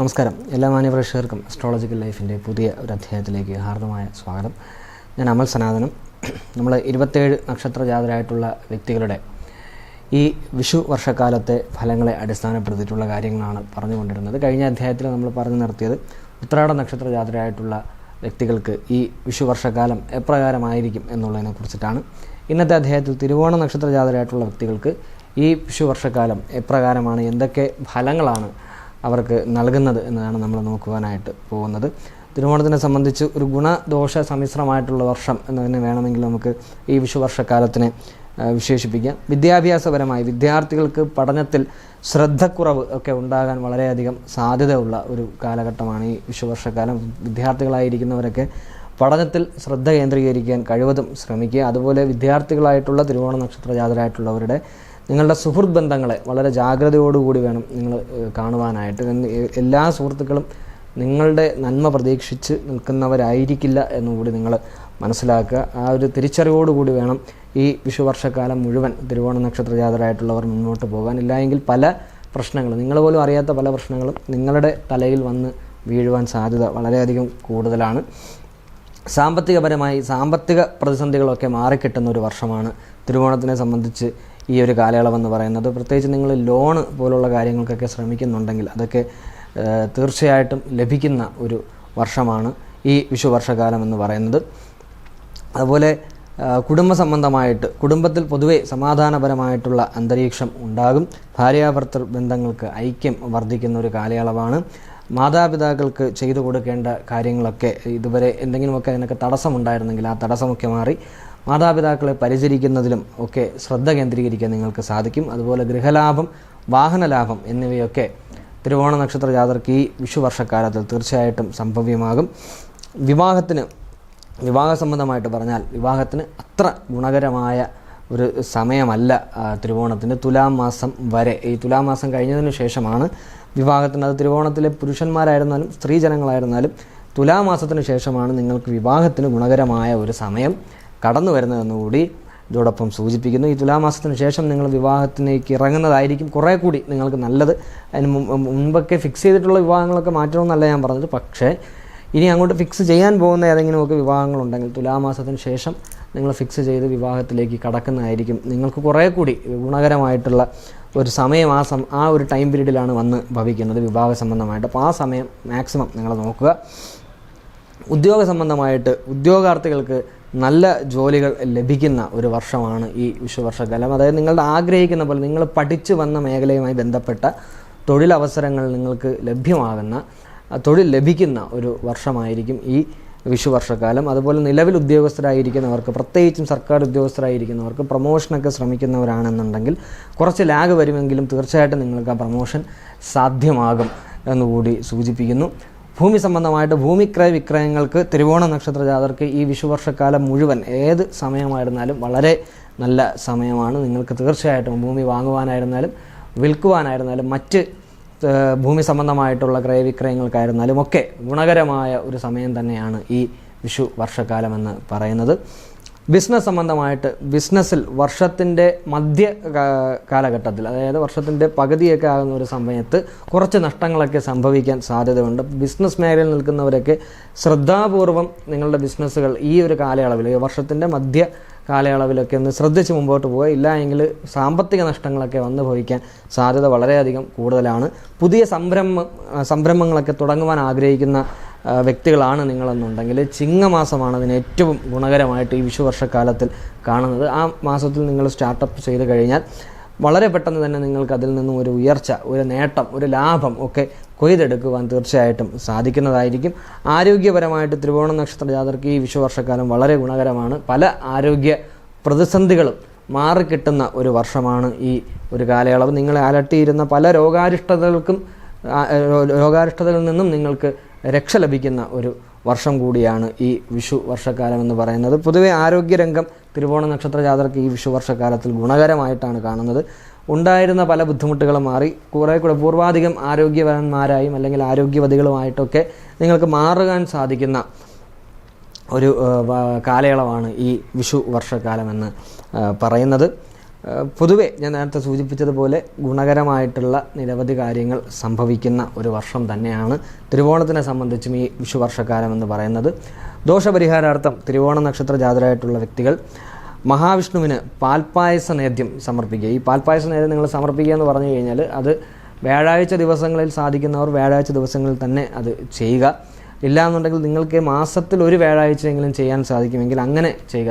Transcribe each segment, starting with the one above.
നമസ്കാരം. എല്ലാ മാന്യപ്രേക്ഷകർക്കും അസ്ട്രോളജിക്കൽ ലൈഫിന്റെ പുതിയ ഒരു അധ്യായത്തിലേക്ക് ഹാർദമായ സ്വാഗതം. ഞാൻ അമൽ സനാതനം. നമ്മൾ ഇരുപത്തേഴ് നക്ഷത്ര ജാതരായിട്ടുള്ള വ്യക്തികളുടെ ഈ വിഷു വർഷക്കാലത്തെ ഫലങ്ങളെ അടിസ്ഥാനപ്പെടുത്തിയിട്ടുള്ള കാര്യങ്ങളാണ് പറഞ്ഞുകൊണ്ടിരുന്നത്. കഴിഞ്ഞ അധ്യായത്തിൽ നമ്മൾ പറഞ്ഞു നിർത്തിയത് ഉത്രാട നക്ഷത്ര ജാതരായിട്ടുള്ള വ്യക്തികൾക്ക് ഈ വിഷു വർഷക്കാലം എപ്രകാരമായിരിക്കും എന്നുള്ളതിനെ കുറിച്ചിട്ടാണ്. ഇന്നത്തെ അധ്യായത്തിൽ തിരുവോണ നക്ഷത്ര ജാതരായിട്ടുള്ള വ്യക്തികൾക്ക് ഈ വിഷു വർഷക്കാലം എപ്രകാരമാണ് എന്തൊക്കെ ഫലങ്ങളാണ് അവർക്ക് നൽകുന്നത് എന്നതാണ് നമ്മൾ നോക്കുവാനായിട്ട് പോകുന്നത്. തിരുവോണത്തിനെ സംബന്ധിച്ച് ഒരു ഗുണദോഷ സമ്മിശ്രമായിട്ടുള്ള വർഷം എന്ന് തന്നെ വേണമെങ്കിൽ നമുക്ക് ഈ വിഷുവർഷക്കാലത്തിനെ വിശേഷിപ്പിക്കാം. വിദ്യാഭ്യാസപരമായി വിദ്യാർത്ഥികൾക്ക് പഠനത്തിൽ ശ്രദ്ധക്കുറവ് ഒക്കെ ഉണ്ടാകാൻ വളരെയധികം സാധ്യതയുള്ള ഒരു കാലഘട്ടമാണ് ഈ വിഷുവർഷക്കാലം. വിദ്യാർത്ഥികളായിരിക്കുന്നവരൊക്കെ പഠനത്തിൽ ശ്രദ്ധ കേന്ദ്രീകരിക്കാൻ കഴിവതും ശ്രമിക്കുക. അതുപോലെ വിദ്യാർത്ഥികളായിട്ടുള്ള തിരുവോണ നക്ഷത്ര ജാതരായിട്ടുള്ളവരുടെ നിങ്ങളുടെ സുഹൃത്ത് ബന്ധങ്ങളെ വളരെ ജാഗ്രതയോടുകൂടി വേണം നിങ്ങൾ കാണുവാനായിട്ട്. എല്ലാ സുഹൃത്തുക്കളും നിങ്ങളുടെ നന്മ പ്രതീക്ഷിച്ച് നിൽക്കുന്നവരായിരിക്കില്ല എന്നുകൂടി നിങ്ങൾ മനസ്സിലാക്കുക. ആ ഒരു തിരിച്ചറിവോടുകൂടി വേണം ഈ വിഷുവർഷക്കാലം മുഴുവൻ തിരുവോണ നക്ഷത്ര ജാതരായിട്ടുള്ളവർ മുന്നോട്ട് പോകാൻ. ഇല്ലായെങ്കിൽ പല പ്രശ്നങ്ങൾ നിങ്ങൾ പോലും അറിയാത്ത പല പ്രശ്നങ്ങളും നിങ്ങളുടെ തലയിൽ വന്ന് വീഴുവാൻ സാധ്യത വളരെയധികം കൂടുതലാണ്. സാമ്പത്തികപരമായി സാമ്പത്തിക പ്രതിസന്ധികളൊക്കെ മാറിക്കിട്ടുന്ന ഒരു വർഷമാണ് തിരുവോണത്തിനെ സംബന്ധിച്ച് ഈ ഒരു കാലയളവെന്ന് പറയുന്നത്. പ്രത്യേകിച്ച് നിങ്ങൾ ലോണ് പോലുള്ള കാര്യങ്ങൾക്കൊക്കെ ശ്രമിക്കുന്നുണ്ടെങ്കിൽ അതൊക്കെ തീർച്ചയായിട്ടും ലഭിക്കുന്ന ഒരു വർഷമാണ് ഈ വിഷുവർഷകാലം എന്ന് പറയുന്നത്. അതുപോലെ കുടുംബ സംബന്ധമായിട്ട് കുടുംബത്തിൽ പൊതുവെ സമാധാനപരമായിട്ടുള്ള അന്തരീക്ഷം ഉണ്ടാകും. ഭാര്യാഭർത്തൃ ബന്ധങ്ങൾക്ക് ഐക്യം വർദ്ധിക്കുന്ന ഒരു കാലയളവാണ്. മാതാപിതാക്കൾക്ക് ചെയ്തു കൊടുക്കേണ്ട കാര്യങ്ങളൊക്കെ ഇതുവരെ എന്തെങ്കിലുമൊക്കെ അതിനൊക്കെ തടസ്സമുണ്ടായിരുന്നെങ്കിൽ ആ തടസ്സമൊക്കെ മാറി. മാതാപിതാക്കളെ പരിചരിക്കുന്നതിലും ഒക്കെ ശ്രദ്ധ കേന്ദ്രീകരിക്കാൻ നിങ്ങൾക്ക് സാധിക്കും. അതുപോലെ ഗൃഹലാഭം വാഹനലാഭം എന്നിവയൊക്കെ തിരുവോണ നക്ഷത്ര ജാതർക്ക് ഈ വിഷു വർഷക്കാലത്തിൽ തീർച്ചയായിട്ടും സംഭവ്യമാകും. വിവാഹത്തിന് വിവാഹ സംബന്ധമായിട്ട് പറഞ്ഞാൽ വിവാഹത്തിന് അത്ര ഗുണകരമായ ഒരു സമയമല്ല തിരുവോണത്തിന് തുലാം മാസം വരെ. ഈ തുലാം മാസം കഴിഞ്ഞതിന് ശേഷമാണ് വിവാഹത്തിന്. അത് തിരുവോണത്തിലെ പുരുഷന്മാരായിരുന്നാലും സ്ത്രീജനങ്ങളായിരുന്നാലും തുലാമാസത്തിന് ശേഷമാണ് നിങ്ങൾക്ക് വിവാഹത്തിന് ഗുണകരമായ ഒരു സമയം. കടന്നു വരുന്നതെന്നുകൂടി ഇതോടൊപ്പം സൂചിപ്പിക്കുന്നു. ഈ തുലാമാസത്തിന് ശേഷം നിങ്ങൾ വിവാഹത്തിലേക്ക് ഇറങ്ങുന്നതായിരിക്കും കുറേ കൂടി നിങ്ങൾക്ക് നല്ലത്. അതിന് മുമ്പ് മുമ്പൊക്കെ ഫിക്സ് ചെയ്തിട്ടുള്ള വിവാഹങ്ങളൊക്കെ മാറ്റണമെന്നല്ല ഞാൻ പറഞ്ഞത്. പക്ഷേ ഇനി അങ്ങോട്ട് ഫിക്സ് ചെയ്യാൻ പോകുന്ന ഏതെങ്കിലുമൊക്കെ വിവാഹങ്ങളുണ്ടെങ്കിൽ തുലാമാസത്തിന് ശേഷം നിങ്ങൾ ഫിക്സ് ചെയ്ത് വിവാഹത്തിലേക്ക് കടക്കുന്നതായിരിക്കും. നിങ്ങൾക്ക് കുറേ കൂടി ഗുണകരമായിട്ടുള്ള ഒരു സമയം ആ സം ആ ഒരു ടൈം പീരീഡിലാണ് വന്ന് ഭവിക്കുന്നത് വിവാഹ സംബന്ധമായിട്ട്. അപ്പോൾ ആ സമയം മാക്സിമം നിങ്ങൾ നോക്കുക. ഉദ്യോഗ സംബന്ധമായിട്ട് ഉദ്യോഗാർത്ഥികൾക്ക് നല്ല ജോലികൾ ലഭിക്കുന്ന ഒരു വർഷമാണ് ഈ വിശ്വവർഷകാലം. അതായത് നിങ്ങളുടെ ആഗ്രഹിക്കുന്ന പോലെ നിങ്ങൾ പഠിച്ചു വന്ന മേഖലയുമായി ബന്ധപ്പെട്ട തൊഴിലവസരങ്ങൾ നിങ്ങൾക്ക് ലഭ്യമാകുന്ന തൊഴിൽ ലഭിക്കുന്ന ഒരു വർഷമായിരിക്കും ഈ വിഷുവർഷക്കാലം അതുപോലെ നിലവിൽ ഉദ്യോഗസ്ഥരായിരിക്കുന്നവർക്ക് പ്രത്യേകിച്ചും സർക്കാർ ഉദ്യോഗസ്ഥരായിരിക്കുന്നവർക്ക് പ്രൊമോഷനൊക്കെ ശ്രമിക്കുന്നവരാണെന്നുണ്ടെങ്കിൽ കുറച്ച് ലാഗ് വരുമെങ്കിലും തീർച്ചയായിട്ടും നിങ്ങൾക്ക് ആ പ്രൊമോഷൻ സാധ്യമാകും എന്നുകൂടി സൂചിപ്പിക്കുന്നു. ഭൂമി സംബന്ധമായിട്ട് ഭൂമിക്രയ വിക്രയങ്ങൾക്ക് തിരുവോണ നക്ഷത്ര ജാതർക്ക് ഈ വിഷുവർഷക്കാലം മുഴുവൻ ഏത് സമയമായിരുന്നാലും വളരെ നല്ല സമയമാണ്. നിങ്ങൾക്ക് തീർച്ചയായിട്ടും ഭൂമി വാങ്ങുവാനായിരുന്നാലും വിൽക്കുവാനായിരുന്നാലും മറ്റ് ഭൂമി സംബന്ധമായിട്ടുള്ള ക്രയവിക്രയങ്ങൾക്കായിരുന്നാലും ഒക്കെ ഗുണകരമായ ഒരു സമയം തന്നെയാണ് ഈ വിഷു വർഷക്കാലമെന്ന് പറയുന്നത്. ബിസിനസ് സംബന്ധമായിട്ട് ബിസിനസ്സിൽ വർഷത്തിന്റെ മധ്യ കാലഘട്ടത്തിൽ അതായത് വർഷത്തിന്റെ പകുതിയൊക്കെ ആകുന്ന ഒരു സമയത്ത് കുറച്ച് നഷ്ടങ്ങളൊക്കെ സംഭവിക്കാൻ സാധ്യതയുണ്ട്. ബിസിനസ് മേഖലയിൽ നിൽക്കുന്നവരൊക്കെ ശ്രദ്ധാപൂർവം നിങ്ങളുടെ ബിസിനസ്സുകൾ ഈ ഒരു കാലയളവിൽ വർഷത്തിന്റെ മധ്യ കാലയളവിലൊക്കെ ഒന്ന് ശ്രദ്ധിച്ച് മുമ്പോട്ട് പോകുക ഇല്ല എങ്കിൽ സാമ്പത്തിക നഷ്ടങ്ങളൊക്കെ വന്നു ഭവിക്കാൻ സാധ്യത വളരെയധികം കൂടുതലാണ്. പുതിയ സംരംഭം സംരംഭങ്ങളൊക്കെ തുടങ്ങുവാൻ ആഗ്രഹിക്കുന്ന വ്യക്തികളാണ് നിങ്ങളെന്നുണ്ടെങ്കിൽ ചിങ്ങമാസമാണ് അതിന് ഏറ്റവും ഗുണകരമായിട്ട് ഈ വിഷുവർഷക്കാലത്തിൽ കാണുന്നത്. ആ മാസത്തിൽ നിങ്ങൾ സ്റ്റാർട്ടപ്പ് ചെയ്ത് കഴിഞ്ഞാൽ വളരെ പെട്ടെന്ന് തന്നെ നിങ്ങൾക്ക് അതിൽ നിന്നും ഒരു ഉയർച്ച ഒരു നേട്ടം ഒരു ലാഭം ഒക്കെ കൊയ്തെടുക്കുവാൻ തീർച്ചയായിട്ടും സാധിക്കുന്നതായിരിക്കും. ആരോഗ്യപരമായിട്ട് ത്രികോണ നക്ഷത്ര ജാതർക്ക് ഈ വിഷുവർഷക്കാലം വളരെ ഗുണകരമാണ്. പല ആരോഗ്യ പ്രതിസന്ധികളും മാറിക്കിട്ടുന്ന ഒരു വർഷമാണ് ഈ ഒരു കാലയളവ്. നിങ്ങളെ അലട്ടിയിരുന്ന പല രോഗാരിഷ്ടതകൾക്കും രോഗാരിഷ്ടതകളിൽ നിന്നും നിങ്ങൾക്ക് രക്ഷ ലഭിക്കുന്ന ഒരു വർഷം കൂടിയാണ് ഈ വിഷു വർഷക്കാലം എന്ന് പറയുന്നത്. പൊതുവെ ആരോഗ്യരംഗം തിരുവോണ നക്ഷത്ര ജാതർക്ക് ഈ വിഷു വർഷക്കാലത്തിൽ ഗുണകരമായിട്ടാണ് കാണുന്നത്. ഉണ്ടായിരുന്ന പല ബുദ്ധിമുട്ടുകളും മാറി കുറേ കൂടെ പൂർവാധികം ആരോഗ്യവാന്മാരായും അല്ലെങ്കിൽ ആരോഗ്യവതികളുമായിട്ടൊക്കെ നിങ്ങൾക്ക് മാറുവാൻ സാധിക്കുന്ന ഒരു കാലയളവാണ് ഈ വിഷു വർഷക്കാലമെന്ന് പറയുന്നത്. പൊതുവെ ഞാൻ നേരത്തെ സൂചിപ്പിച്ചതുപോലെ ഗുണകരമായിട്ടുള്ള നിരവധി കാര്യങ്ങൾ സംഭവിക്കുന്ന ഒരു വർഷം തന്നെയാണ് തിരുവോണത്തിനെ സംബന്ധിച്ചും ഈ വിഷുവർഷക്കാലം എന്ന് പറയുന്നത്. ദോഷപരിഹാരാർത്ഥം തിരുവോണ നക്ഷത്ര ജാതരായിട്ടുള്ള വ്യക്തികൾ മഹാവിഷ്ണുവിന് പാൽപ്പായസ നേദ്യം സമർപ്പിക്കുക. ഈ പാൽപ്പായസ നേദ്യം നിങ്ങൾ സമർപ്പിക്കുക എന്ന് പറഞ്ഞു കഴിഞ്ഞാൽ അത് വ്യാഴാഴ്ച ദിവസങ്ങളിൽ സാധിക്കുന്നവർ വ്യാഴാഴ്ച ദിവസങ്ങളിൽ തന്നെ അത് ചെയ്യുക. ഇല്ല എന്നുണ്ടെങ്കിൽ നിങ്ങൾക്ക് മാസത്തിൽ ഒരു വ്യാഴാഴ്ചയെങ്കിലും ചെയ്യാൻ സാധിക്കുമെങ്കിൽ അങ്ങനെ ചെയ്യുക.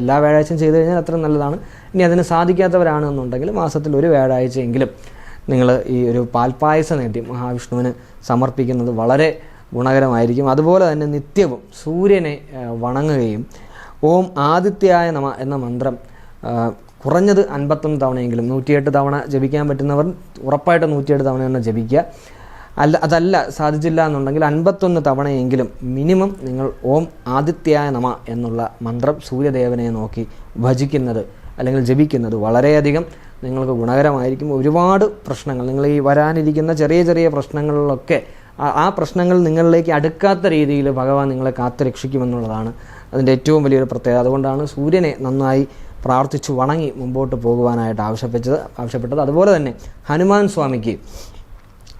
എല്ലാ വ്യാഴാഴ്ചയും ചെയ്തു കഴിഞ്ഞാൽ അത്ര നല്ലതാണ്. ഇനി അതിന് സാധിക്കാത്തവരാണ് എന്നുണ്ടെങ്കിൽ മാസത്തിൽ ഒരു വ്യാഴാഴ്ചയെങ്കിലും നിങ്ങൾ ഈ ഒരു പാൽപ്പായസ നേട്ടി മഹാവിഷ്ണുവിന് സമർപ്പിക്കുന്നത് വളരെ ഗുണകരമായിരിക്കും. അതുപോലെ തന്നെ നിത്യവും സൂര്യനെ വണങ്ങുകയും ഓം ആദിത്യായ നമ എന്ന മന്ത്രം കുറഞ്ഞത് അൻപത്തൊന്ന് തവണയെങ്കിലും നൂറ്റിയെട്ട് തവണ ജപിക്കാൻ പറ്റുന്നവർ ഉറപ്പായിട്ട് നൂറ്റിയെട്ട് തവണ തന്നെ ജപിക്കുക. അല്ല അതല്ല സാധിച്ചില്ല എന്നുണ്ടെങ്കിൽ അൻപത്തൊന്ന് തവണയെങ്കിലും മിനിമം നിങ്ങൾ ഓം ആദിത്യായ നമ എന്നുള്ള മന്ത്രം സൂര്യദേവനെ നോക്കി ഭജിക്കുന്നത് അല്ലെങ്കിൽ ജപിക്കുന്നത് വളരെയധികം നിങ്ങൾക്ക് ഗുണകരമായിരിക്കും. ഒരുപാട് പ്രശ്നങ്ങൾ നിങ്ങൾ ഈ വരാനിരിക്കുന്ന ചെറിയ ചെറിയ പ്രശ്നങ്ങളിലൊക്കെ ആ- പ്രശ്നങ്ങൾ നിങ്ങളിലേക്ക് അടുക്കാത്ത രീതിയിൽ ഭഗവാൻ നിങ്ങളെ കാത്തു രക്ഷിക്കുമെന്നുള്ളതാണ് അതിന്റെ ഏറ്റവും വലിയൊരു പ്രത്യേകത. അതുകൊണ്ടാണ് സൂര്യനെ നന്നായി പ്രാർത്ഥിച്ചു വണങ്ങി മുമ്പോട്ട് പോകുവാനായിട്ട് ആവശ്യപ്പെട്ടത് ആവശ്യപ്പെട്ടത്. അതുപോലെ തന്നെ ഹനുമാൻ സ്വാമിക്ക്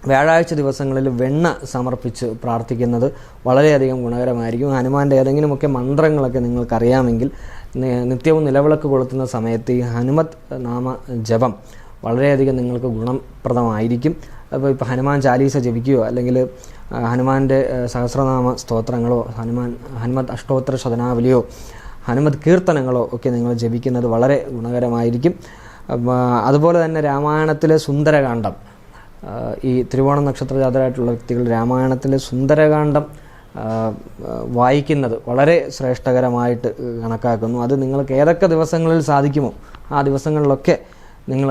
വ്യാഴാഴ്ച ദിവസങ്ങളിൽ വെണ്ണ സമർപ്പിച്ച് പ്രാർത്ഥിക്കുന്നത് വളരെയധികം ഗുണകരമായിരിക്കും. ഹനുമാന്റെ ഏതെങ്കിലുമൊക്കെ മന്ത്രങ്ങളൊക്കെ നിങ്ങൾക്കറിയാമെങ്കിൽ നിത്യവും നിലവിളക്ക് കൊളുത്തുന്ന സമയത്ത് ഈ ഹനുമത് നാമ ജപം വളരെയധികം നിങ്ങൾക്ക് ഗുണപ്രദമായിരിക്കും. അപ്പോൾ ഇപ്പോൾ ഹനുമാൻ ചാലീസ ജപിക്കുകയോ അല്ലെങ്കിൽ ഹനുമാന്റെ സഹസ്രനാമ സ്തോത്രങ്ങളോ ഹനുമാൻ ഹനുമത് അഷ്ടോത്തര ശതനാവലിയോ ഹനുമത് കീർത്തനങ്ങളോ ഒക്കെ നിങ്ങൾ ജപിക്കുന്നത് വളരെ ഗുണകരമായിരിക്കും. അതുപോലെ തന്നെ രാമായണത്തിലെ സുന്ദരകാന്ഡം ഈ തിരുവോണ നക്ഷത്ര ജാതരായിട്ടുള്ള വ്യക്തികൾ രാമായണത്തിലെ സുന്ദരകാന്ഡം വായിക്കുന്നത് വളരെ ശ്രേഷ്ഠകരമായിട്ട് കണക്കാക്കുന്നു. അത് നിങ്ങൾക്ക് ഏതൊക്കെ ദിവസങ്ങളിൽ സാധിക്കുമോ ആ ദിവസങ്ങളിലൊക്കെ നിങ്ങൾ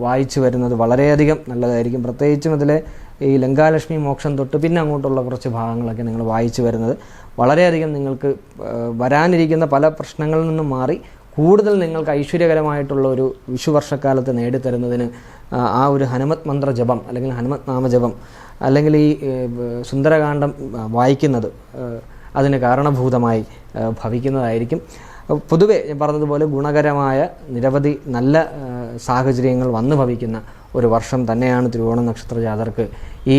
വായിച്ചു വരുന്നത് വളരെയധികം നല്ലതായിരിക്കും. പ്രത്യേകിച്ചും അതിലെ ഈ ലങ്കാലക്ഷ്മി മോക്ഷം തൊട്ട് പിന്നെ അങ്ങോട്ടുള്ള കുറച്ച് ഭാഗങ്ങളൊക്കെ നിങ്ങൾ വായിച്ചു വരുന്നത് വളരെയധികം നിങ്ങൾക്ക് വരാനിരിക്കുന്ന പല പ്രശ്നങ്ങളിൽ നിന്നും മാറി കൂടുതൽ നിങ്ങൾക്ക് ഐശ്വര്യകരമായിട്ടുള്ള ഒരു വിഷു വർഷക്കാലത്ത് നേടിത്തരുന്നതിന് ആ, ഒരു ഹനുമത് മന്ത്ര ജപം അല്ലെങ്കിൽ ഹനുമത് നാമജപം അല്ലെങ്കിൽ ഈ സുന്ദരകാന്ഡം വായിക്കുന്നത് അതിന് കാരണഭൂതമായി ഭവിക്കുന്നതായിരിക്കും. പൊതുവെ ഞാൻ പറഞ്ഞതുപോലെ ഗുണകരമായ നിരവധി നല്ല സാഹചര്യങ്ങൾ വന്നു ഭവിക്കുന്ന ഒരു വർഷം തന്നെയാണ് തിരുവോണ നക്ഷത്ര ജാതർക്ക് ഈ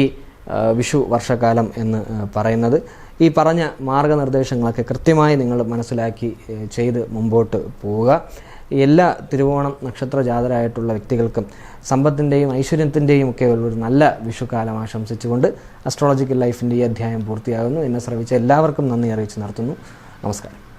വിഷു വർഷക്കാലം എന്ന് പറയുന്നത്. ഈ പറഞ്ഞ മാർഗനിർദ്ദേശങ്ങളൊക്കെ കൃത്യമായി നിങ്ങൾ മനസ്സിലാക്കി ചെയ്ത് മുമ്പോട്ട് പോവുക. എല്ലാ തിരുവോണം നക്ഷത്ര ജാതരായിട്ടുള്ള വ്യക്തികൾക്കും സമ്പത്തിന്റെയും ഐശ്വര്യത്തിന്റെയും ഒക്കെ ഒരു നല്ല വിഷുക്കാലം ആശംസിച്ചുകൊണ്ട് അസ്ട്രോളജിക്കൽ ലൈഫിന്റെ ഈ അധ്യായം പൂർത്തിയാകുന്നു. എന്നെ ശ്രമിച്ച എല്ലാവർക്കും നന്ദി അറിയിച്ച് നടത്തുന്നു. നമസ്കാരം.